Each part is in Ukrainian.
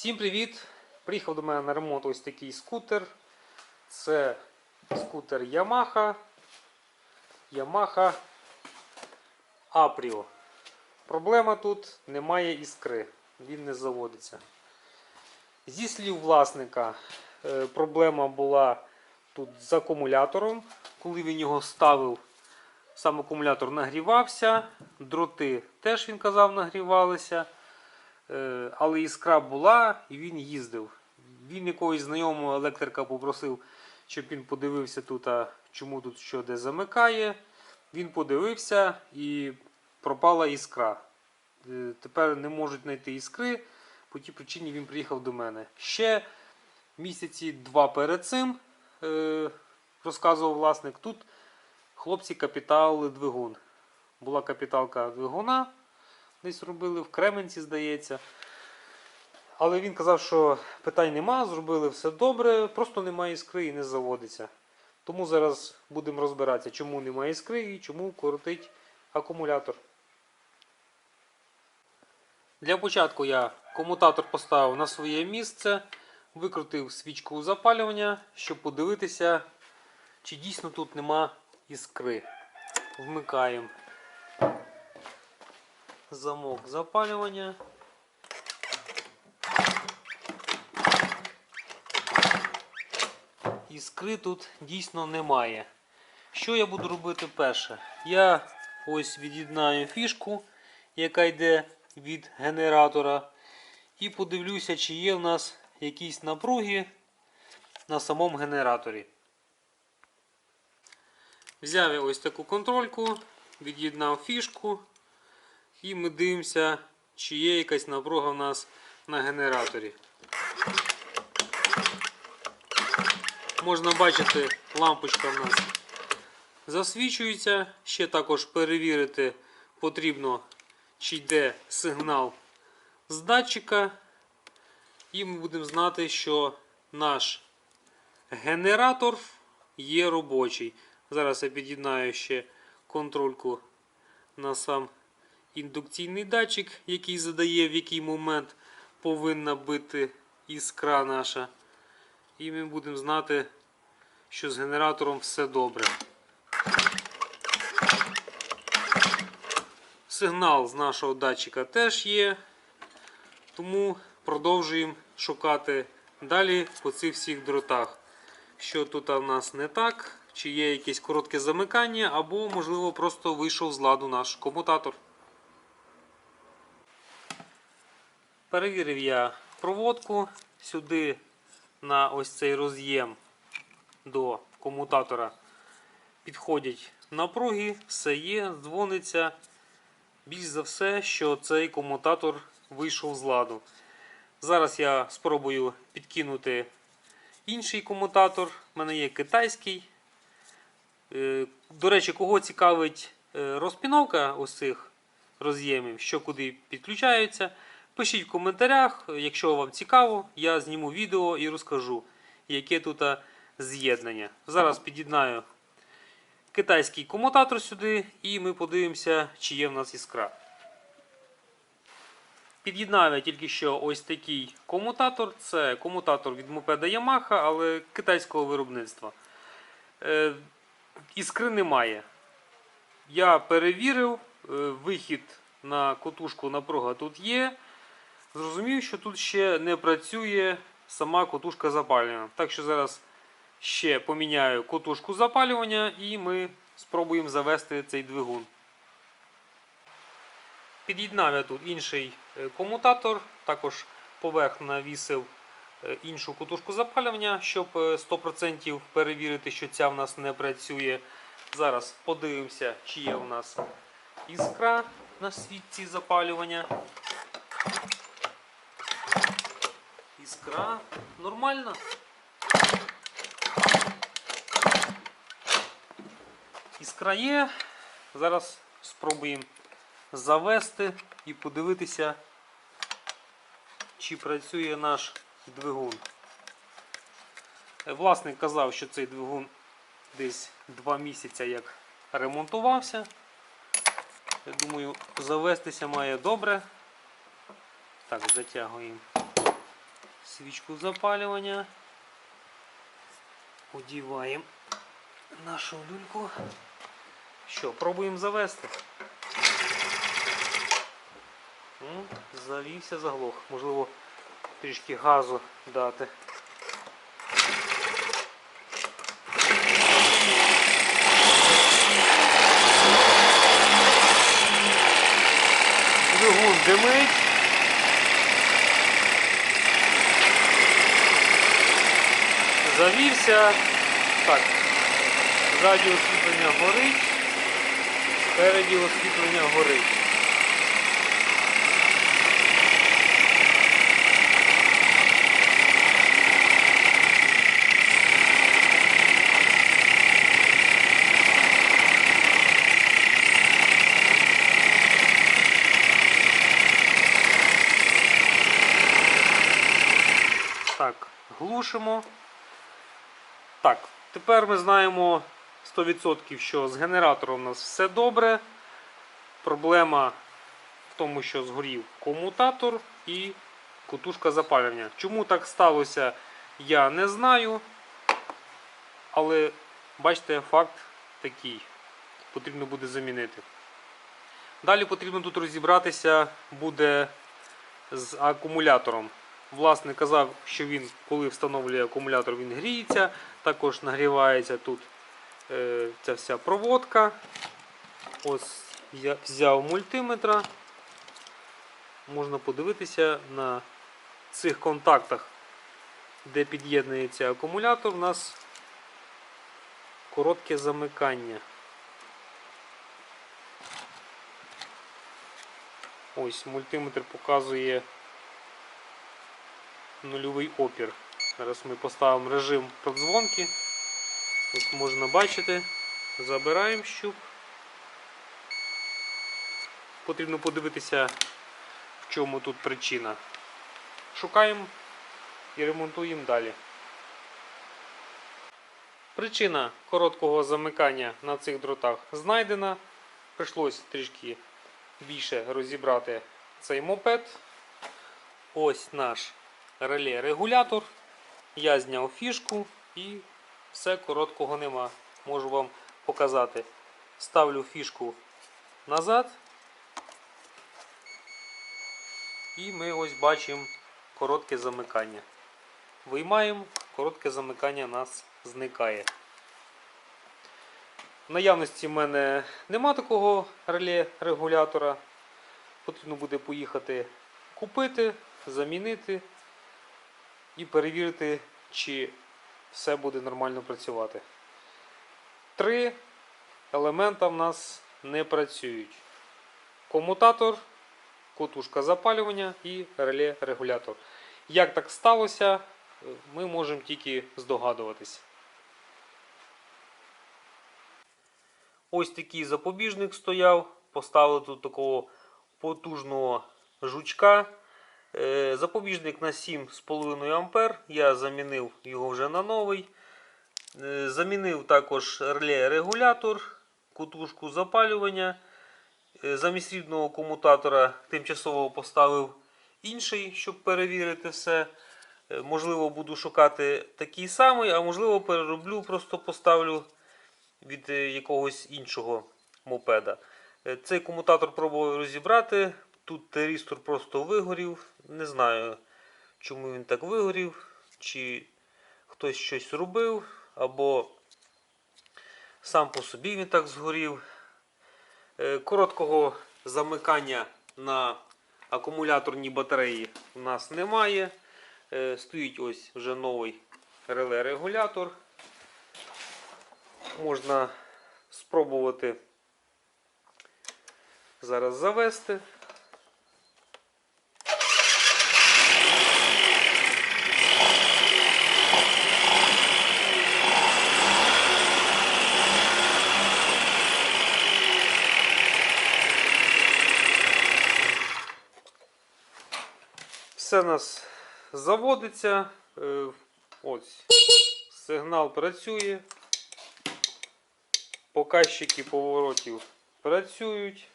Всім привіт! Приїхав до мене на ремонт ось такий скутер. Це скутер Yamaha. Yamaha Aprio. Проблема тут немає іскри, він не заводиться. Зі слів власника, е, проблема була тут з акумулятором. Коли він його ставив, сам акумулятор нагрівався, дроти теж він казав нагрівалися. Е, Але іскра була і він їздив. Він якогось знайомого електрика попросив, щоб він подивився тут, а чому тут що де замикає. Він подивився і пропала іскра. Е, Тепер не можуть знайти іскри. По тій причині він приїхав до мене. Ще місяці два перед цим, е, розказував власник, тут хлопці капітали двигун. Була капіталка двигуна, десь робили в Кременці, здається. Але він казав, що питань нема, зробили все добре, просто немає іскри і не заводиться. Тому зараз будемо розбиратися, чому немає іскри і чому коротить акумулятор. Для початку я комутатор поставив на своє місце, викрутив свічку запалювання, щоб подивитися, чи дійсно тут нема іскри. Вмикаємо замок запалювання. Іскри тут дійсно немає. Що я буду робити перше? Я ось від'єднаю фішку, яка йде від генератора, і подивлюся, чи є в нас якісь напруги на самому генераторі. Взяв я ось таку контрольку, від'єднав фішку, і ми дивимося, чи є якась напруга в нас на генераторі. Можна бачити, лампочка в нас засвічується. Ще також перевірити потрібно, чи йде сигнал з датчика. І ми будемо знати, що наш генератор є робочий. Зараз я під'єднаю ще контрольку на сам індукційний датчик, який задає, в який момент повинна бити іскра наша. І ми будемо знати, що з генератором все добре. Сигнал з нашого датчика теж є. Тому продовжуємо шукати далі по цих всіх дротах. Що тут у нас не так, чи є якесь коротке замикання, або, можливо, просто вийшов з ладу наш комутатор. Перевірив я проводку сюди на ось цей роз'єм до комутатора підходять напруги, все є, дзвониться. Більш за все, що цей комутатор вийшов з ладу. Зараз я спробую підкинути інший комутатор. У мене є китайський. Е, До речі, кого цікавить е, розпіновка ось цих роз'ємів, що куди підключаються. Пишіть в коментарях, якщо вам цікаво, я зніму відео і розкажу, яке тут з'єднання. Зараз під'єднаю китайський комутатор сюди і ми подивимося, чи є в нас іскра. Під'єднав я тільки що ось такий комутатор. Це комутатор від мопеда Yamaha, але китайського виробництва. Е, іскри немає. Я перевірив, е, вихід на котушку напруга тут є. Зрозумів, що тут ще не працює сама котушка запалювання. Так що зараз ще поміняю котушку запалювання і ми спробуємо завести цей двигун. Під'єднав я тут інший е, комутатор, також поверх навісив е, іншу котушку запалювання, щоб е, 100% перевірити, що ця в нас не працює. Зараз подивимося, чи є у нас іскра на світці запалювання. Іскра нормальна. Іскра є. Зараз спробуємо завести і подивитися, чи працює наш двигун. Власник казав, що цей двигун десь 2 місяці як ремонтувався. Я думаю, завестися має добре. Так, затягуємо свічку запалювання. Одіваємо нашу люльку. Що, пробуємо завести. Завівся, заглох. Можливо, трішки газу дати. Двигун димить. Завівся. Так. Ззаді освітлення горить. Спереді освітлення горить. Глушимо. Так, тепер ми знаємо 100%, що з генератором у нас все добре. Проблема в тому, що згорів комутатор і кутушка запалювання. Чому так сталося, я не знаю. Але бачите, факт такий. Потрібно буде замінити. Далі потрібно тут розібратися буде з акумулятором. Власник казав, що він, коли встановлює акумулятор, він гріється. Також нагрівається тут е, ця вся проводка. Ось я взяв мультиметра. Можна подивитися на цих контактах, де під'єднується акумулятор, у нас коротке замикання. Ось мультиметр показує нульовий опір. Зараз ми поставимо режим продзвонки. Ось можна бачити. Забираємо щуп. Потрібно подивитися, в чому тут причина. Шукаємо і ремонтуємо далі. Причина короткого замикання на цих дротах знайдена. Прийшлось трішки більше розібрати цей мопед. Ось наш реле-регулятор. Я зняв фішку і все короткого нема. Можу вам показати. Ставлю фішку назад. І ми ось бачимо коротке замикання. Виймаємо, коротке замикання нас зникає. В наявності в мене нема такого реле-регулятора. Потрібно буде поїхати купити, замінити і перевірити, чи все буде нормально працювати. Три елемента в нас не працюють: комутатор, котушка запалювання і реле-регулятор. Як так сталося, ми можемо тільки здогадуватись. Ось такий запобіжник стояв. Поставили тут такого потужного жучка. Е, Запобіжник на 7,5 А. Я замінив його вже на новий. Е, Замінив також реле-регулятор, кутушку запалювання. Е, Замість рідного комутатора тимчасово поставив інший, щоб перевірити все. Можливо, буду шукати такий самий, а можливо, перероблю, просто поставлю від якогось іншого мопеда. Цей комутатор пробував розібрати. Тут терістор просто вигорів. Не знаю, чому він так вигорів, чи хтось щось робив, або сам по собі він так згорів. Е, Короткого замикання на акумуляторній батареї у нас немає. Е, Стоїть ось вже новий реле-регулятор. Можна спробувати зараз завести. Все у нас заводиться. Е, Ось сигнал працює. Показчики поворотів працюють.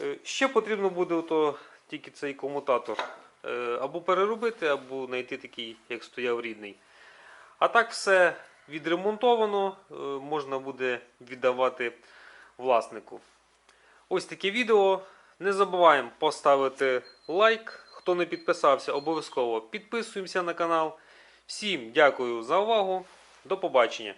Е, Ще потрібно буде ото, тільки цей комутатор е, або переробити, або знайти такий, як стояв рідний. А так все відремонтовано, можна буде віддавати власнику. Ось таке відео. Не забуваємо поставити лайк. Хто не підписався, обов'язково підписуємося на канал. Всім дякую за увагу. До побачення.